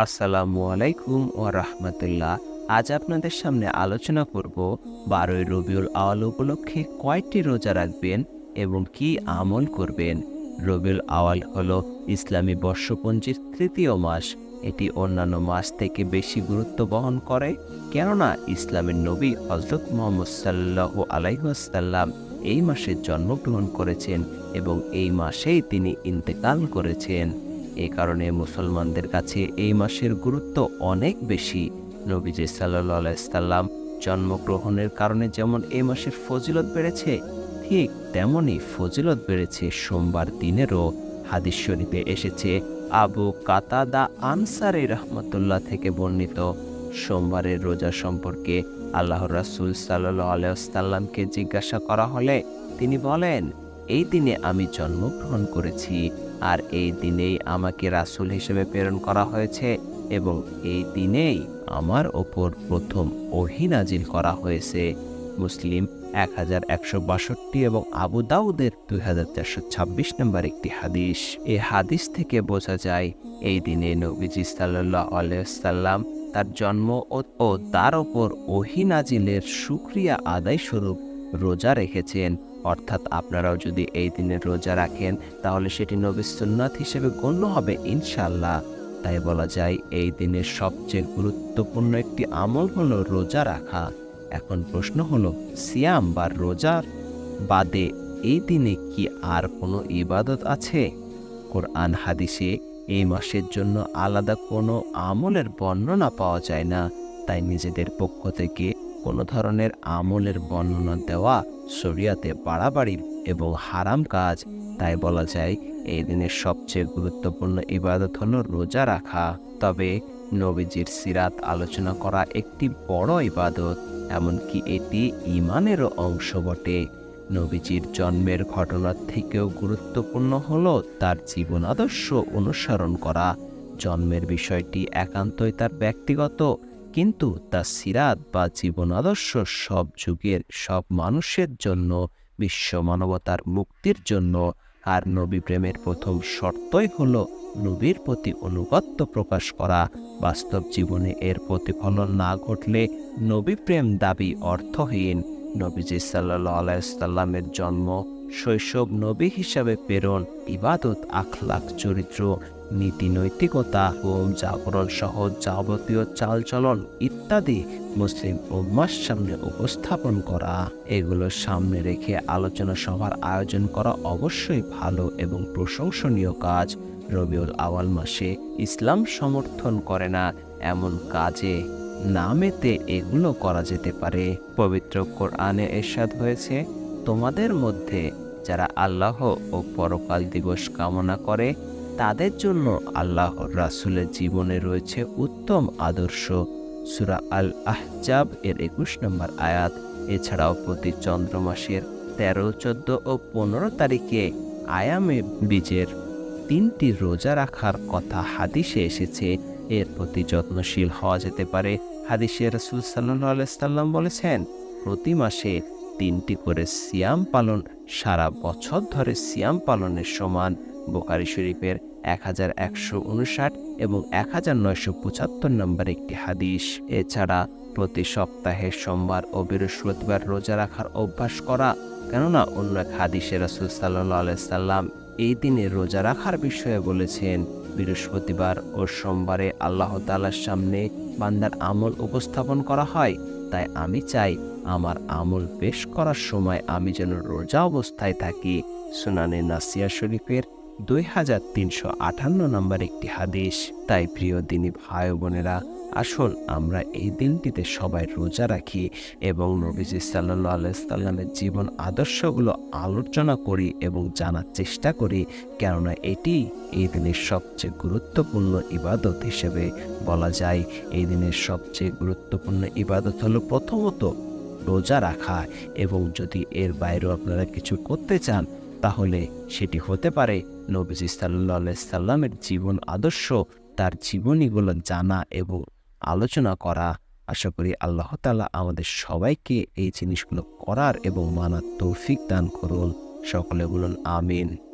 আসসালামু আলাইকুম ও রাহমাতুল্লাহ। আজ আপনাদের সামনে আলোচনা করব, বারোই রবিউল আওয়াল উপলক্ষে কয়টি রোজা রাখবেন এবং কি আমল করবেন? রবিউল আওয়াল হল ইসলামী বর্ষপঞ্জির তৃতীয় মাস। এটি অন্যান্য মাস থেকে বেশি গুরুত্ব বহন করে, কেননা ইসলামের নবী হজরত মোহাম্মদ সাল্লাহ আলাইহাসাল্লাম এই মাসে জন্মগ্রহণ করেছেন এবং এই মাসেই তিনি ইন্তেকাল করেছেন। এই কারণে মুসলমানদের কাছে এই মাসের গুরুত্ব অনেক বেশি। নবীজি সাল্লাম জন্মগ্রহণের কারণে যেমন এই মাসের ফজিলত বেড়েছে, ঠিক তেমনই ফজিলত বেড়েছে সোমবার দিনেরও। হাদিস শরীফে এসেছে, আবু কাতাদা আনসারি রহমতুল্লাহ থেকে বর্ণিত, সোমবারের রোজা সম্পর্কে আল্লাহ রাসুল সাল্লাহ আলাইসাল্লামকে জিজ্ঞাসা করা হলে তিনি বলেন, এই দিনে আমি জন্মগ্রহণ করেছি আর এই দিনেই আমাকে রাসূল হিসেবে প্রেরণ করা হয়েছে এবং এই দিনেই আমার ওপর প্রথম ওহি নাজিল করা হয়েছে। মুসলিম এক হাজার একশো বাষট্টি এবং আবু দাউদের দুই হাজার চারশো ছাব্বিশ নম্বর একটি হাদিস। এই হাদিস থেকে বোঝা যায়, এই দিনে নবীজি সাল্লাহ আলাইসাল্লাম তার জন্ম ও- তার ওপর ওহি নাজিলের সুক্রিয়া আদায় স্বরূপ রোজা রেখেছেন। অর্থাৎ আপনারাও যদি এই দিনে রোজা রাখেন, তাহলে সেটি নবী সুন্নাত হিসেবে গণ্য হবে ইনশাল্লাহ তাই বলা যায়, এই দিনের সবচেয়ে গুরুত্বপূর্ণ একটি আমল হলো রোজা রাখা। এখন প্রশ্ন হলো, সিয়াম বা রোজার বাদে এই দিনে কি আর কোনো ইবাদত আছে? কোরআন হাদিসে এই মাসের জন্য আলাদা কোনো আমলের বর্ণনা পাওয়া যায় না। তাই নিজেদের পক্ষ থেকে কোনো ধরনের আমলের বর্ণনা দেওয়া শরিয়াতে বাড়াবাড়ি এবং হারাম কাজ, তাই বলা যায় এই দিনের সবচেয়ে গুরুত্বপূর্ণ ইবাদত হলো রোজা রাখা। তবে নবীজির সিরাত আলোচনা করা একটি বড় ইবাদত, এমনকি এটি ইমানেরও অংশ বটে। নবীজির জন্মের ঘটনার থেকেও গুরুত্বপূর্ণ হলো তার জীবন আদর্শ অনুসরণ করা। জন্মের বিষয়টি একান্তই তার ব্যক্তিগত কিন্তু তার সিরাত বা জীবন আদর্শ সব যুগের সব মানুষের জন্য, বিশ্ব মানবতার মুক্তির জন্য। আর নবী প্রেমের প্রথম শর্তই হল নবীর প্রতি অনুগত্য প্রকাশ করা। বাস্তব জীবনে এর প্রতিফলন না ঘটলে নবী প্রেম দাবি অর্থহীন। নবীজি সাল্লাহ আলাইসাল্লামের জন্ম, শৈশব নবী হিসাবে প্রেরণ, ইবাদত, আখলাখ, চরিত্র নীতি, নৈতিকতা হোম জাগরণ সহ যাবতীয় চালচলন ইত্যাদি মুসলিম উম্মার সামনে উপস্থাপন করা। এগুলো সামনে রেখে আলোচনা সভার আয়োজন করা অবশ্যই ভালো এবং প্রশংসনীয় কাজ। রবিউল আওয়াল মাসে ইসলাম সমর্থন করে না এমন কাজে নামেতে এগুলো করা যেতে পারে। পবিত্র কোরআনে এরশাদ হয়েছে, তোমাদের মধ্যে যারা আল্লাহ ও পরকাল দিবস কামনা করে তাদের জন্য আল্লাহ রাসূলের জীবনে রয়েছে উত্তম আদর্শ। সুরা আল আহজাব এর একুশ নম্বর আয়াত। এছাড়াও প্রতি চন্দ্র মাসের তেরো, চোদ্দ ও পনেরো তারিখে আয়ামে বীজের তিনটি রোজা রাখার কথা হাদিসে এসেছে। এর প্রতি যত্নশীল হওয়া যেতে পারে। হাদিসে রসুল সাল্লাম বলেছেন, প্রতি মাসে তিনটি করে সিয়াম পালন সারা বছর ধরে সিয়াম পালনের সমান বোকারি শরীফের এক হাজার একশো উনষাট এবং এক হাজার নয়শো পঁচাত্তর নম্বর একটি হাদিস। এছাড়া প্রতি সপ্তাহে সোমবার ও বৃহস্পতিবার রোজা রাখার অভ্যাস করা, কেননা অন্য এক হাদিসে রসুল সাল্লাহ সাল্লাম এই দিনে রোজা রাখার বিষয়ে বলেছেন, বৃহস্পতিবার ও সোমবারে আল্লাহ তাআলার সামনে বান্দার আমল উপস্থাপন করা হয়। তাই আমি চাই আমার আমল পেশ করার সময় আমি যেন রোজা অবস্থায় থাকি। সুনানে নাসিয়া শরীফের দুই হাজার তিনশো আটান্ন নম্বর একটি হাদিস। তাই প্রিয় দিনী ভাই বোনেরা, আসুন আমরা এই দিনটিতে সবাই রোজা রাখি এবং নবীজি সাল্লাহ আলাইসাল্লামের জীবন আদর্শগুলো আলোচনা করি এবং জানার চেষ্টা করি, কেননা এটি এই দিনের সবচেয়ে গুরুত্বপূর্ণ ইবাদত হিসেবে বলা যায়। এই দিনের সবচেয়ে গুরুত্বপূর্ণ ইবাদত হলো প্রথমত রোজা রাখা এবং যদি এর বাইরেও আপনারা কিছু করতে চান তাহলে সেটি হতে পারে নবীজি সাল্লা সাল্লামের জীবন আদর্শ, তার জীবনীগুলো জানা এবং আলোচনা করা। আশা করি আল্লাহ তালা আমাদের সবাইকে এই জিনিসগুলো করার এবং মানার তৌফিক দান করুন। সকলে বলুন, আমিন।